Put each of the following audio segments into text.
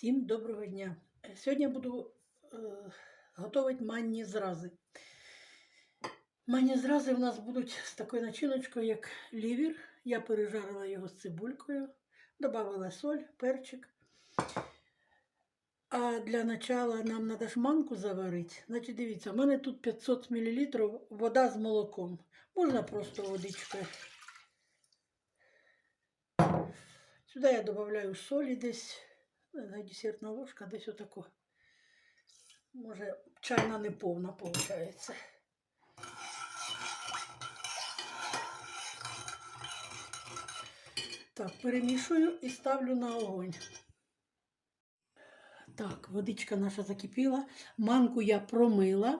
Всім доброго дня! Сьогодні я буду е, готувати манні зрази. Манні зрази в нас будуть з такою начиночкою, як лівір. Я пережарила його з цибулькою, додала соль, перчик. А для начала нам треба ж манку заварити. Значить, дивіться, у мене тут 500 мл вода з молоком. Можна просто водичкою. Сюди я додаю солі десь, десертна ложка, десь отако. Може, чайна не повна виходить. Так, перемішую і ставлю на огонь. Так, водичка наша закипіла. Манку я промила.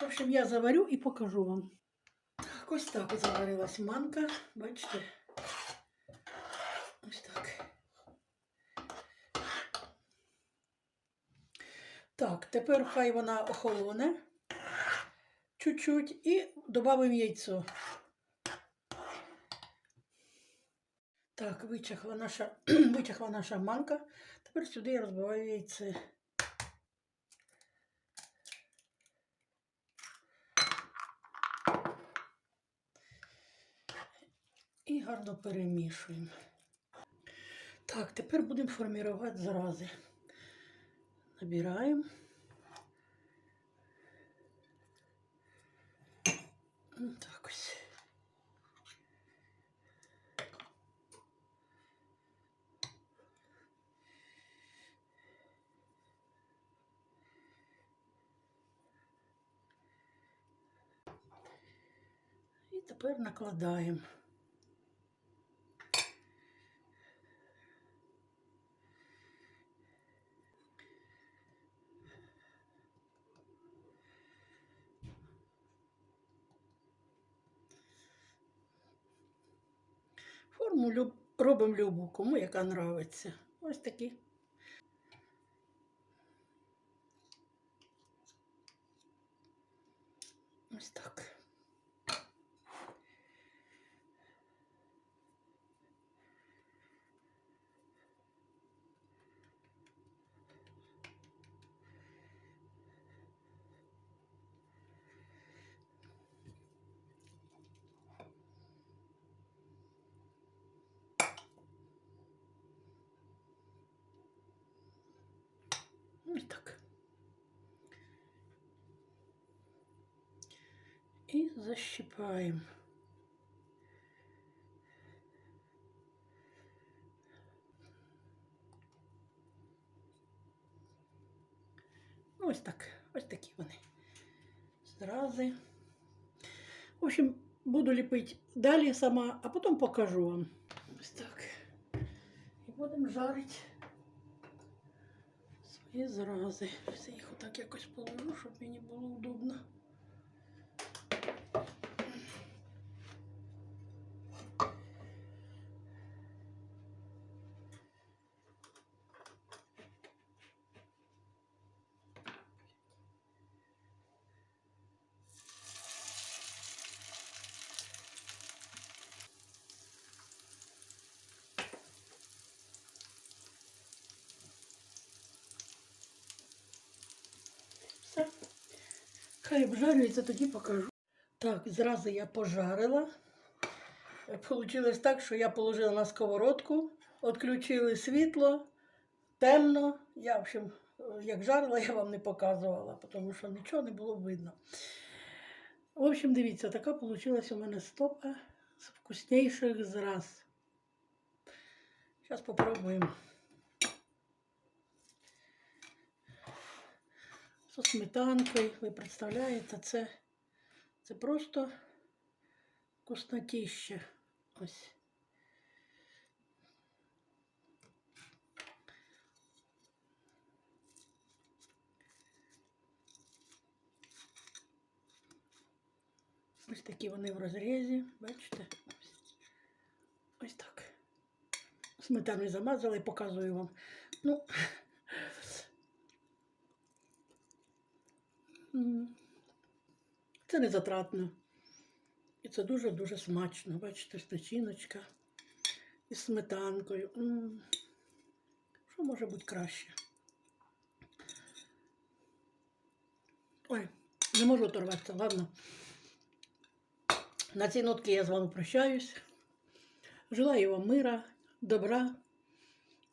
В общем, я заварю і покажу вам. Ось так заварилась манка. Бачите? Ось так. Так, тепер хай вона охолоне чуть-чуть і додамо яйцо. Так, вичахла наша, вичахла наша манка. Тепер сюди я розбиваю яйце. І гарно перемішуємо. Так, тепер будемо формувати зрази. Набираємо. Так ось. І тепер накладаємо. Форму люб... робимо любу, кому яка нравиться. Ось такі. Ось так. Ось так. І защипаємо. Ось так, ось такі вони. Зрази. В общем, буду ліпити далі сама, а потім покажу вам. Ось так. І будемо жарити свої зрази. Все їх отак якось положу, щоб мені було удобно. Все. Хай обжарюється, тоді покажу. Так, зразу я пожарила. Получилось так, що я положила на сковородку, відключили світло, темно. Я, в общем, як жарила, я вам не показувала, тому що нічого не було видно. В общем, дивіться, така вийшла у мене стопа з вкусніших зраз. Зараз спробуємо. Зі сметанкою, ви представляєте, це, це просто вкуснотіще. Ось. Ось такі вони в розрізі, бачите? Ось так. Сметаною замазала і показую вам. Ну, М, Це не затратно. І це дуже-дуже смачно. Бачите, стачіночка із сметанкою. Що може бути краще? Ой, не можу оторватися, ладно. На цій нотці я з вами прощаюсь. Желаю вам мира, добра,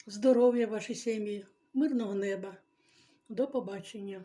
здоров'я вашій сім'ї, мирного неба. До побачення.